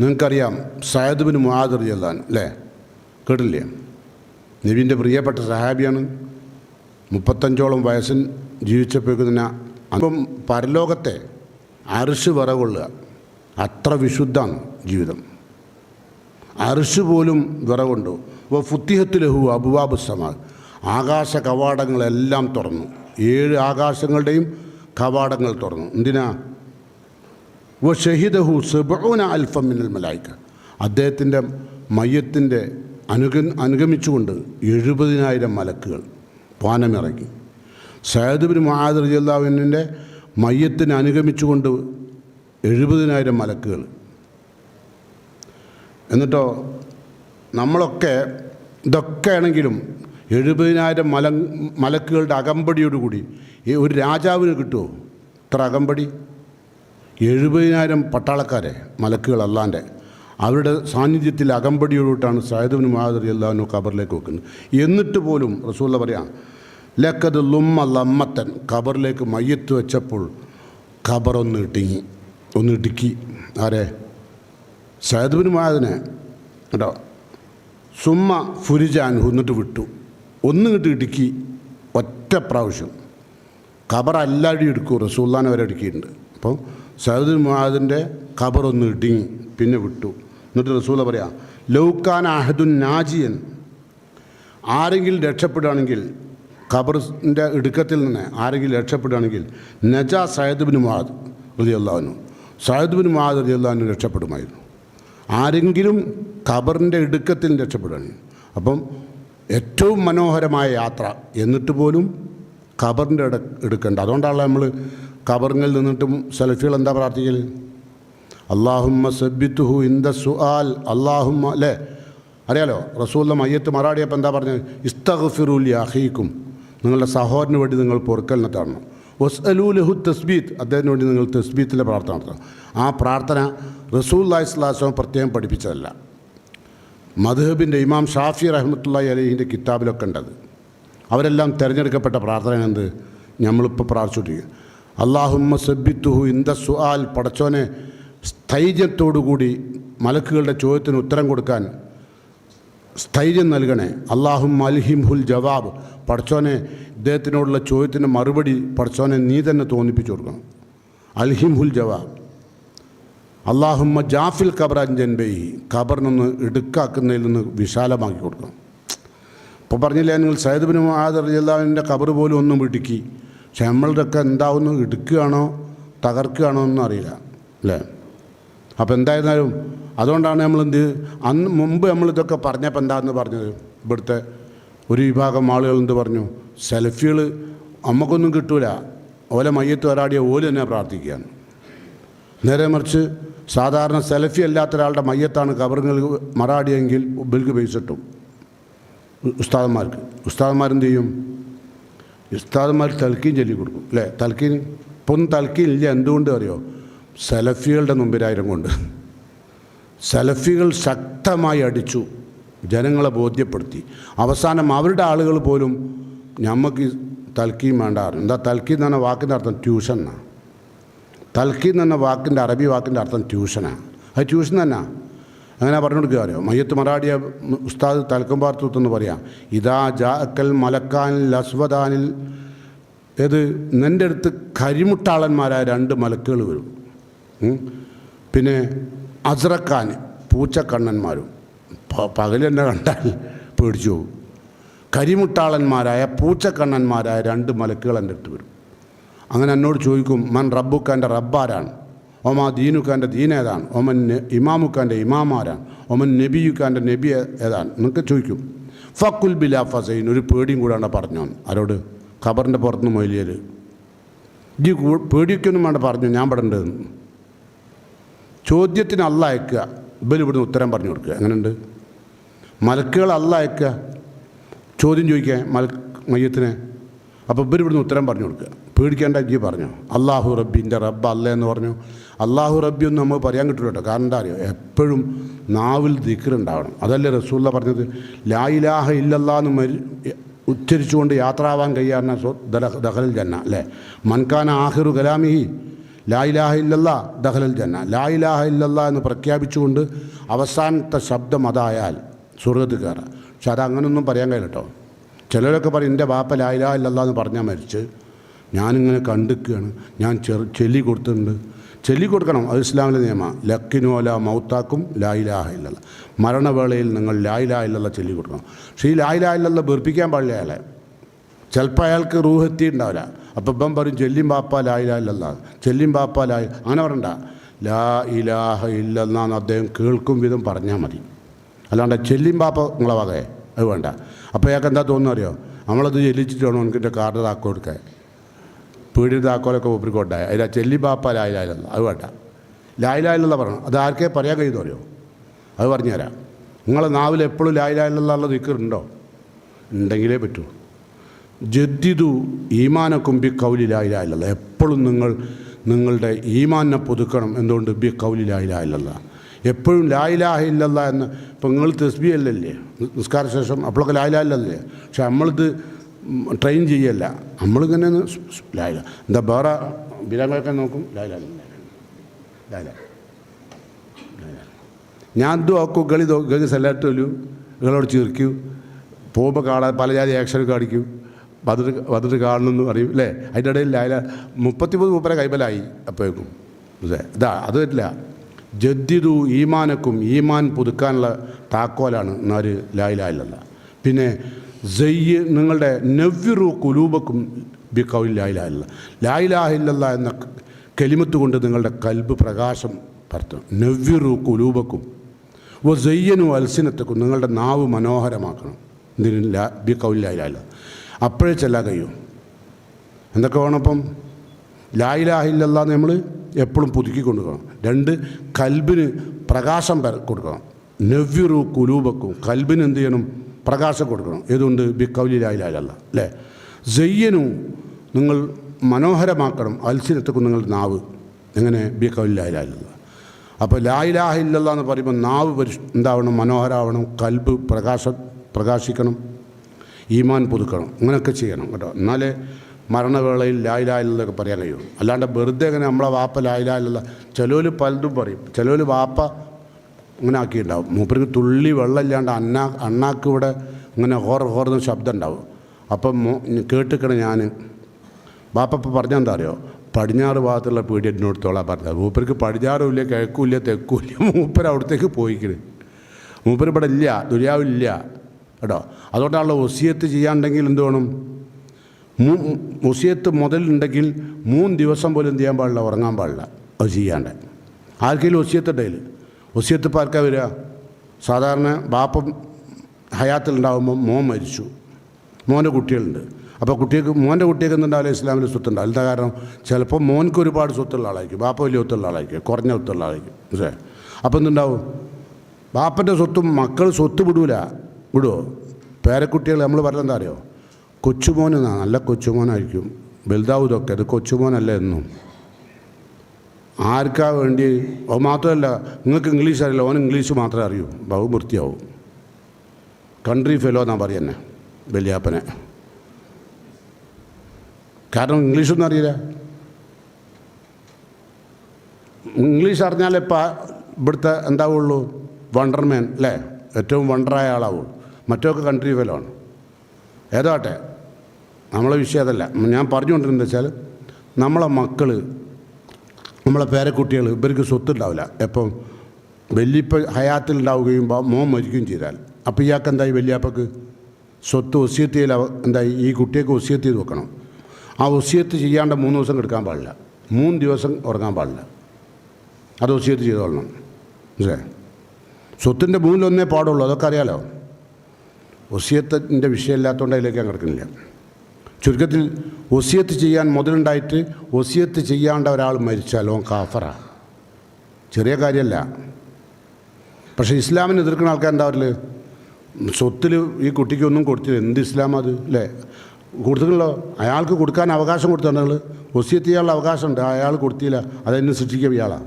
നിങ്ങൾക്കറിയാം സയദ് ബിൻ മുഹാദർ ജല്ലാൻ അല്ലേ? കേട്ടില്ലേ? നബീന്റെ പ്രിയപ്പെട്ട സഹാബിയാണ്. മുപ്പത്തഞ്ചോളം വയസ്സിൻ ജീവിച്ചപ്പോഴേക്കുന്ന അപ്പം പരലോകത്തെ അരിശ് വിറകൊള്ളുക. അത്ര വിശുദ്ധമാണ് ജീവിതം. അരിശ് പോലും വിറകൊണ്ടു. അപ്പോൾ ഫുത്തിഹത്ത് ലഹു അബുവാബ് സമാ. ആകാശ കവാടങ്ങളെല്ലാം തുറന്നു. ഏഴ് ആകാശങ്ങളുടെയും കവാടങ്ങൾ തുറന്നു. എന്തിനാ? വ ഷഹിദഹു സെബൂന അൽഫമിനൽ മലായിക്ക. അദ്ദേഹത്തിന്റെ മയ്യത്തിന്റെ അനുഗ അനുഗമിച്ചുകൊണ്ട് എഴുപതിനായിരം മലക്കുകൾ പാനമിറങ്ങി സയദുബിൻ മഹാദർ ജല്ലാവിന്റെ മയ്യത്തിനെ അനുഗമിച്ചുകൊണ്ട് എഴുപതിനായിരം മലക്കുകൾ. എന്നിട്ടോ നമ്മളൊക്കെ ഇതൊക്കെ ആണെങ്കിലും എഴുപതിനായിരം മല മലക്കുകളുടെ അകമ്പടിയോടുകൂടി ഈ ഒരു രാജാവിന് കിട്ടുമോ ഇത്ര അകമ്പടി? എഴുപതിനായിരം പട്ടാളക്കാരെ മലക്കുകൾ അല്ലാന്റെ അവരുടെ സാന്നിധ്യത്തിൽ അകമ്പടിയോടിട്ടാണ് സയദുബിന് മാതിരി അള്ളാഹുനു ഖബറിലേക്ക് വെക്കുന്നത്. എന്നിട്ട് പോലും റസൂല്ല പറയാം ലക്കത് ലുമ്മ ലമ്മത്തൻ ഖബറിലേക്ക് മയ്യത്ത് വെച്ചപ്പോൾ ഖബറൊന്ന് ഇട്ടിങ്ങി ഒന്ന് ഇടുക്കി. ആരെ? സയദുബിന് മാതിനെ കേട്ടോ? സുമ്മ ഫുരിജാൻ എന്നിട്ട് വിട്ടു. ഒന്ന് കിട്ട് ഇടുക്കി ഒറ്റ പ്രാവശ്യം. ഖബർ എല്ലാടി എടുക്കൂ റസൂല്ലാനെ വരെ ഇടുക്കിയിട്ടുണ്ട് അപ്പോൾ സയദുൽ മുഹാദിന്റെ ഖബറൊന്ന് ഇടുങ്ങി പിന്നെ വിട്ടു. എന്നിട്ട് റസൂല പറയാം ലൗക്കാൻ അഹദുൻ നാജിയൻ. ആരെങ്കിലും രക്ഷപ്പെടുകയാണെങ്കിൽ ഖബറിന്റെ ഇടുക്കത്തിൽ നിന്ന് ആരെങ്കിലും രക്ഷപ്പെടുകയാണെങ്കിൽ നജ സയദ്ബിൻ മുഹാദ് അള്ളാഹുനു സയദുബിൻ മുഹാദ് അള്ളാഹുനു രക്ഷപ്പെടുമായിരുന്നു. ആരെങ്കിലും ഖബറിന്റെ ഇടുക്കത്തിൽ രക്ഷപ്പെടുകയാണ് അപ്പം ഏറ്റവും മനോഹരമായ യാത്ര എന്നിട്ട് പോലും ഖബറിന്റെ ഇട എടുക്കേണ്ട. അതുകൊണ്ടാണല്ലോ നമ്മൾ ഖബറിങ്ങിൽ നിന്നിട്ടും സെൽഫികൾ എന്താ പ്രാർത്ഥിക്കൽ? അള്ളാഹുമ്മ സബ്ബിത്തുഹു ഇന്ദ സുആൽ. അള്ളാഹുമ്മ അല്ലേ? അറിയാലോ റസൂല്ല മയ്യത്ത് മറാടിയപ്പോൾ എന്താ പറഞ്ഞത്? ഇസ്തഗ്ഫിറുൽ യാഹീക്കും നിങ്ങളുടെ സഹോദരന് വേണ്ടി നിങ്ങൾ പൊറുക്കലിനെ തരണം. വസ്അലൂ ലഹു തസ്ബീത്ത്. അദ്ദേഹത്തിന് വേണ്ടി നിങ്ങൾ തസ്ബീത്തിലെ പ്രാർത്ഥന നടത്തണം. ആ പ്രാർത്ഥന റസൂൽ അള്ളാഹിസ്ലാസ്ലാം പ്രത്യേകം പഠിപ്പിച്ചതല്ല. മധുഹബിന്റെ ഇമാം ഷാഫി റഹ്മത്തുള്ള അലഹിന്റെ കിതാബിലൊക്കെ ഉണ്ടത്. അവരെല്ലാം തിരഞ്ഞെടുക്കപ്പെട്ട പ്രാർത്ഥന എന്ത്? നമ്മളിപ്പോൾ പ്രാർത്ഥിച്ചുകൊണ്ടിരിക്കുക അള്ളാഹുമ്മ സബ്ബിത്തുഹു ഇന്ത സുആൽ പടച്ചോനെ സ്ഥൈര്യത്തോടുകൂടി മലക്കുകളുടെ ചോദ്യത്തിന് ഉത്തരം കൊടുക്കാൻ സ്ഥൈര്യം നൽകണേ. അള്ളാഹും അൽഹിം ഹുൽ ജവാബ്. പടച്ചോനെ ഇദ്ദേഹത്തിനോടുള്ള ചോദ്യത്തിന് മറുപടി പടച്ചോനെ നീ തന്നെ തോന്നിപ്പിച്ചു കൊടുക്കണം. അൽഹിം ഹുൽ ജവാബ്. അള്ളാഹുമ്മ ജാഫിൽ ഖബറഞ്ചൻ ബൈ ഖബറിനൊന്ന് ഇടുക്കാക്കുന്നതിൽ നിന്ന് വിശാലമാക്കി കൊടുക്കണം. ഇപ്പോൾ പറഞ്ഞില്ലേ നിങ്ങൾ സൈദബിന് മഹാദർ ജല്ലാവിന്റെ ഖബർ പോലും ഒന്നും ഇടുക്കി. പക്ഷെ നമ്മളുടെയൊക്കെ എന്താവുന്നു? ഇടുക്കുകയാണോ തകർക്കുകയാണോ ഒന്നും അറിയില്ല. അല്ലേ? അപ്പോൾ എന്തായിരുന്നാലും അതുകൊണ്ടാണ് നമ്മൾ എന്ത് അന്ന് മുമ്പ് നമ്മൾ ഇതൊക്കെ പറഞ്ഞപ്പോൾ എന്താണെന്ന് പറഞ്ഞത്? ഇവിടുത്തെ ഒരു വിഭാഗം ആളുകൾ എന്ത് പറഞ്ഞു? സെൽഫികൾ നമുക്കൊന്നും കിട്ടൂല. ഓലെ മയ്യത്ത് വരാടിയ ഓൽ തന്നെ പ്രാർത്ഥിക്കുകയാണ്. നേരെ മറിച്ച് സാധാരണ സെൽഫി അല്ലാത്ത ഒരാളുടെ മയ്യത്താണ് കബറുകൾ മറാടിയെങ്കിൽ ബിൽക്ക് പൈസ കിട്ടും. ഉസ്താദന്മാർക്ക്. ഉസ്താദന്മാരെന്ത് ചെയ്യും? ഉസ്താദന്മാർ തൽക്കീൻ ചൊല്ലി കൊടുക്കും. അല്ലേ തൽക്കീൻ ഇപ്പം തൽക്കീൻ ഇല്ല എന്തുകൊണ്ട് അറിയോ? സലഫികളുടെ മുമ്പിലായിരം കൊണ്ട്. സലഫികൾ ശക്തമായി അടിച്ചു ജനങ്ങളെ ബോധ്യപ്പെടുത്തി. അവസാനം അവരുടെ ആളുകൾ പോലും ഞമ്മക്ക് തൽക്കീൻ വേണ്ട എന്താ തൽക്കീൻ എന്ന് പറഞ്ഞ വാക്കിന്റെ അർത്ഥം ട്യൂഷൻ എന്നാണ് തൽക്കീൻ എന്ന വാക്കിന്റെ അറബി വാക്കിന്റെ അർത്ഥം ട്യൂഷനാണ് അത് ട്യൂഷൻ തന്നെ. അങ്ങനെ പറഞ്ഞു കൊടുക്കുക അറിയോ? മയ്യത്ത് മറാടിയ ഉസ്താദ് തൽക്കം പാർത്തുത്തെന്ന് പറയാം. ഇതാ ജാക്കൽ മലക്കാനിൽ അസ്വദാനിൽ ഏത്? നിന്റെ അടുത്ത് കരിമുട്ടാളന്മാരായ രണ്ട് മലക്കുകൾ വരും. പിന്നെ അസ്രക്കാൻ പൂച്ചക്കണ്ണന്മാരും. പകൽ തന്നെ കണ്ടാൽ പേടിച്ചു പോകും. കരിമുട്ടാളന്മാരായ പൂച്ചക്കണ്ണന്മാരായ രണ്ട് മലക്കുകൾ എന്റെ അടുത്ത് വരും. അങ്ങനെ എന്നോട് ചോദിക്കും മൻ റബ്ബുക്കാന്റെ റബ്ബാരാണ് ഒമാ ദീനുഖാന്റെ ദീൻ ഏതാണ്? ഒമൻ ഇമാമുഖാന്റെ ഇമാം ഇമാമാരാണ് ഒമൻ നബിയുഖാന്റെ നബി ഏതാണ്? നിങ്ങൾക്ക് ചോദിക്കും. ഫക്കുൽ ബിലാ ഫസൈൻ ഒരു പേടിയും കൂടാണ്ട് പറഞ്ഞു. ആരോട്? ഖബറിന്റെ പുറത്തുനിന്ന് മൊയിലിയൽ ഈ പേടിയൊക്കെയൊന്നും വേണ്ട പറഞ്ഞു. ഞാൻ പെടേണ്ടതെന്ന് ചോദ്യത്തിന് അല്ല അയക്കുക. ഇബൽ ഇവിടുന്ന് ഉത്തരം പറഞ്ഞു കൊടുക്കുക. എങ്ങനെയുണ്ട്? മലക്കുകൾ അല്ല അയക്കുക. ചോദ്യം ചോദിക്കുക മല മയ്യത്തിനെ. അപ്പോൾ ഇവർ ഇവിടുന്ന് ഉത്തരം പറഞ്ഞു കൊടുക്കുക. പേടിക്കേണ്ട ജി പറഞ്ഞു? അള്ളാഹു റബ്ബിന്റെ റബ്ബ് അല്ല എന്ന് പറഞ്ഞു? അള്ളാഹു റബ്ബി ഒന്നും നമുക്ക് പറയാൻ കിട്ടില്ല കേട്ടോ. കാരണം എന്താ അറിയോ? എപ്പോഴും നാവിൽ ദിക്കറുണ്ടാവണം അതല്ലേ റസൂല്ല പറഞ്ഞത്? ലായിലാഹ ഇലാഹ ഇല്ലല്ലാ എന്ന് മരി ഉച്ചരിച്ചുകൊണ്ട് യാത്രാവാൻ കഴിയാറിന ദഹലൽ ജന്ന അല്ലേ? മൻകാന ആഹിറു കലാമിഹി ലായിലാഹ ഇല്ലല്ലാ ദഹലൽ ജന്ന. ലായിലാഹ ഇല്ലല്ലാ എന്ന് പ്രഖ്യാപിച്ചുകൊണ്ട് അവസാനത്തെ ശബ്ദം അതായാൽ സ്വർഗത്തിൽ കയറാം. പക്ഷെ അത് അങ്ങനൊന്നും പറയാൻ കഴിയില്ല കേട്ടോ. ചിലരൊക്കെ പറയും എന്റെ ബാപ്പ ലായിലാഹ ഇല്ലല്ലാ എന്ന് പറഞ്ഞാൽ മരിച്ച് ഞാനിങ്ങനെ കണ്ടിക്കുകയാണ് ഞാൻ ചെറു ചെല്ലി കൊടുത്തിട്ടുണ്ട്. ചൊല്ലി കൊടുക്കണം. അത് ഇസ്ലാമിലെ നിയമമാണ്. ലക്കിനോല മൗത്താക്കും ലായിലാഹ ഇല്ലല്ല. മരണവേളയിൽ നിങ്ങൾ ലായിലാഹ ഇല്ലല്ല ചൊല്ലി കൊടുക്കണം. പക്ഷേ ഈ ലായിലാഹ ഇല്ലല്ല വെറുപ്പിക്കാൻ പാടില്ല അയാളെ. ചിലപ്പോൾ അയാൾക്ക് റൂഹ് എത്തിയിട്ടുണ്ടാവില്ല. അപ്പം ഇപ്പം പറയും ചെല്ലിം ബാപ്പ ലായിലാ ഇല്ലല്ല. ചെല്ലിം ബാപ്പ ലായി അങ്ങനെ പറയണ്ട. ലാ ഇലാഹ ഇല്ലെന്നാന്ന് അദ്ദേഹം കേൾക്കും വിധം പറഞ്ഞാൽ മതി. അല്ലാണ്ട് ചെല്ലിം ബാപ്പ നിങ്ങളെ വകയെ. അത് വേണ്ട. അപ്പോൾ അയാൾക്ക് എന്താ തോന്നുന്നു അറിയോ നമ്മളത് ചെല്ലിച്ചിട്ടാണോ? എനിക്കിന്റെ കാർഡ് താക്കോ പീടിയുടെ താക്കോലൊക്കെ ഒപ്പിക്കൊണ്ടായ അതിൽ ചെല്ലി ബാപ്പ ലായിലായില്ല അത് വേണ്ട. ലായിലായില്ല പറയണം അത് ആർക്കേ പറയാൻ കഴിയുന്നു അറിയോ? അത് പറഞ്ഞുതരാം നിങ്ങളെ നാവിൽ എപ്പോഴും ലായിലായില്ല ദിക്കറുണ്ടോ? ഉണ്ടെങ്കിലേ പറ്റൂ. ജദ്ദിദു ഈമാനക്കും ബി കൗലിലായില്ല എപ്പോഴും നിങ്ങൾ നിങ്ങളുടെ ഈമാനെ പുതുക്കണം എന്തുകൊണ്ട്? ബി കൗലി കൗലിലായില്ല എപ്പോഴും ലായിലാഹ ഇല്ലല്ല എന്ന്. ഇപ്പം നിങ്ങൾ തെസ്ബി അല്ലല്ലേ? നിസ്കാര ശേഷം അപ്പോഴൊക്കെ ലായിലായില്ലല്ലേ പക്ഷെ നമ്മളിത് ട്രെയിൻ ചെയ്യല്ല നമ്മളിങ്ങനെ ഒന്ന് ലായില്ല എന്താ വേറെ ബിരാമൊക്കെ നോക്കും ലായില്ല ഞാൻ ഞാൻ ആക്കും ഗളി ഗളി സെല്ലാറ്റൊല്ലു നിങ്ങളോട് ചീർക്കൂ പോകുമ്പോൾ കാണാൻ പല ജാതി ആക്ഷൻ കാണിക്കും വന്നിട്ട് വന്നിട്ട് കാണണമെന്ന് പറയും അല്ലേ അതിന്റെ ഇടയിൽ ലായില മുപ്പത്തിമൂന്ന് മുപ്പര കൈബലായി അപ്പോഴേക്കും അതെ ഇതാ അത് പറ്റില്ല ജദ്ദിദു ഈമാനക്കും ഈമാൻ പുതുക്കാനുള്ള താക്കോലാണ് എന്നാൽ ലായിലായില്ലല്ല പിന്നെ ജയ്യ് നിങ്ങളുടെ നവ്യുറു കുലൂബക്കും ബി ലായിലാഹില്ല ലായിലാഹില്ല എന്ന കെലിമത്ത് കൊണ്ട് നിങ്ങളുടെ കൽബ് പ്രകാശം പരത്തണം നവ്യുറു കുലൂബക്കും ഓ ജയ്യനു അൽസിനത്തക്കും നിങ്ങളുടെ നാവ് മനോഹരമാക്കണം. ഇതിന് ലാ ബി കൗൽ ലായിലായില്ല അപ്പോഴേ ചെല്ലാൻ കഴിയും. എന്തൊക്കെ വേണപ്പം ലായിലാഹില്ല നമ്മൾ എപ്പോഴും പുതുക്കി കൊണ്ടുപോകണം. രണ്ട് കൽബിന് പ്രകാശം പര- കൊടുക്കണം. നവ്യുറു കുലൂബക്കും കൽബിന് എന്ത് ചെയ്യണം? പ്രകാശം കൊടുക്കണം. ഏതുകൊണ്ട് ബി കൗലിലായാലല്ല അല്ലേ? ജയ്യനു നിങ്ങൾ മനോഹരമാക്കണം. അത്സരത്തക്കും നിങ്ങളുടെ നാവ്. എങ്ങനെ? ബി കൗലിലായാലല്ല അപ്പോൾ ലായിലാഹ ഇല്ലല്ല. എന്ന് പറയുമ്പോൾ നാവ് പരി എന്താവണം? മനോഹരാവണം കൽബ് പ്രകാശ പ്രകാശിക്കണം. ഈമാൻ പുതുക്കണം. അങ്ങനെയൊക്കെ ചെയ്യണം കേട്ടോ. എന്നാലേ മരണവേളയിൽ ലായിലായില്ലെന്നൊക്കെ പറയാൻ കഴിയും അല്ലാണ്ട് വെറുതെ അങ്ങനെ നമ്മളെ വാപ്പ ലായിലായില്ല ചിലവർ പലതും പറയും. ചിലവർ വാപ്പ ഇങ്ങനെ ആക്കിയിട്ടുണ്ടാവും മൂപ്പർക്ക് തുള്ളി വെള്ളമില്ലാണ്ട് അന്നാ അണ്ണാക്ക് ഇവിടെ ഇങ്ങനെ ഹോർ ഹോർന്ന് ശബ്ദം ഉണ്ടാവും അപ്പം കേട്ടിക്കണ ഞാൻ ബാപ്പ ഇപ്പം പറഞ്ഞാൽ എന്താ അറിയോ പടിഞ്ഞാറ് ഭാഗത്തുള്ള പീഡിയ എന്നോടത്തോളാ പറഞ്ഞത്. മൂപ്പർക്ക് പടിഞ്ഞാറും ഇല്ല കിഴക്കും ഇല്ല തെക്കും ഇല്ല മൂപ്പർ അവിടത്തേക്ക് പോയിക്കണ്. മൂപ്പർ ഇവിടെ ഇല്ല ദുര്യാവില്ല കേട്ടോ. അതുകൊണ്ടാണല്ലോ ഒസിയത്ത് ചെയ്യാണ്ടെങ്കിൽ എന്ത് വേണം? മൂ ഒസിയത്ത് മുതലുണ്ടെങ്കിൽ മൂന്ന് ദിവസം പോലും എന്ത് ചെയ്യാൻ പാടില്ല ഉറങ്ങാൻ പാടില്ല. അത് ചെയ്യാണ്ട്. ആർക്കെങ്കിലും ഒസിയത്ത് ഇപ്പോൾ ആർക്കാ വരിക. സാധാരണ ബാപ്പ ഹയാത്തിലുണ്ടാകുമ്പോൾ മോൻ മരിച്ചു. മോന്റെ കുട്ടികളുണ്ട്. അപ്പോൾ കുട്ടികൾക്ക് മോന്റെ കുട്ടികൾക്ക് എന്തുണ്ടാവില്ല? ഇസ്ലാമിൽ സ്വത്തുണ്ടാവില്ല എന്താ കാരണം ചിലപ്പോൾ മോൻക്ക് ഒരുപാട് സ്വത്തുള്ള ആളായിരിക്കും. ബാപ്പ വലിയ സ്വത്തുള്ള ആളായിരിക്കും. കുറഞ്ഞ സ്വത്തുള്ള ആളായിരിക്കും. മനസ്സിലായോ? അപ്പോൾ എന്തുണ്ടാവും? ബാപ്പന്റെ സ്വത്തും മക്കൾ സ്വത്ത് വിടൂല. വിടുമോ പേരക്കുട്ടികൾ നമ്മൾ പറഞ്ഞ എന്താ അറിയോ? കൊച്ചുമോൻ എന്നാണ് നല്ല കൊച്ചുമോനായിരിക്കും. വലുതാവൂതൊക്കെ അത് കൊച്ചുമോനല്ല എന്നും. ആർക്കാ വേണ്ടി? അത് മാത്രമല്ല നിങ്ങൾക്ക് ഇംഗ്ലീഷ് അറിയില്ല ഓൻ ഇംഗ്ലീഷ് മാത്രമേ അറിയൂ. ബഹുമൃത്യാവും കൺട്രി ഫെലോ എന്നാ പറയുന്നത് വലിയാപ്പനെ. കാരണം ഇംഗ്ലീഷൊന്നും അറിയില്ല. ഇംഗ്ലീഷ് അറിഞ്ഞാലേ ഇപ്പം ഇവിടുത്തെ എന്താവുള്ളൂ? വണ്ടർമാൻ അല്ലേ? ഏറ്റവും വണ്ടറായ ആളാവുള്ളൂ മറ്റൊക്കെ കൺട്രി ഫെലോ ആണ്. ഏതാട്ടെ? നമ്മളെ വിഷയം അതല്ല. ഞാൻ പറഞ്ഞുകൊണ്ടിരുന്നത് വെച്ചാൽ നമ്മളെ മക്കൾ നമ്മളെ പേരക്കുട്ടികൾ ഇവർക്ക് സ്വത്തുണ്ടാവില്ല. എപ്പം? വലിയപ്പ ഹയാത്തിലുണ്ടാവുകയും മോൻ മരിക്കുകയും ചെയ്താൽ. അപ്പോൾ ഇയാൾക്ക് എന്തായി വലിയപ്പക്ക്? സ്വത്ത് ഒസിയത്ത് ചെയ്യൽ എന്തായി? ഈ കുട്ടിയൊക്കെ ഒസിയത്ത് ചെയ്ത് വെക്കണം. ആ ഒസിയത്ത് ചെയ്യാണ്ട് മൂന്ന് ദിവസം കിടക്കാൻ പാടില്ല. മൂന്ന് ദിവസം ഉറങ്ങാൻ പാടില്ല. അത് ഒസിയത്ത് ചെയ്തോളണം മനസ്സിലേ സ്വത്തിന്റെ മൂന്നിലൊന്നേ പാടുള്ളൂ. അതൊക്കെ അറിയാലോ? ഒസിയത്തിന്റെ വിഷയമില്ലാത്തതുകൊണ്ട് അതിലേക്ക് ഞാൻ കിടക്കുന്നില്ല. ചുരുക്കത്തിൽ ഒസിയത്ത് ചെയ്യാൻ മുതലുണ്ടായിട്ട് ഒസിയത്ത് ചെയ്യാണ്ട ഒരാൾ മരിച്ചാൽ ഓൻ കാഫറ. ചെറിയ കാര്യമല്ല പക്ഷേ ഇസ്ലാമിനെ എതിർക്കുന്ന ആൾക്കാർ എന്താവരില്ല സ്വത്തിൽ ഈ കുട്ടിക്കൊന്നും കൊടുത്തില്ല. എന്ത് ഇസ്ലാം അത്? അല്ലേ? കൊടുത്തിട്ടുള്ളോ അയാൾക്ക് കൊടുക്കാൻ അവകാശം കൊടുത്തിട്ടുണ്ടെങ്കിൽ ഒസിയത്ത് ചെയ്യാനുള്ള അവകാശമുണ്ട് അയാൾ കൊടുത്തില്ല. അതെന്നെ സൃഷ്ടിക്കുക ഇയാളാണ്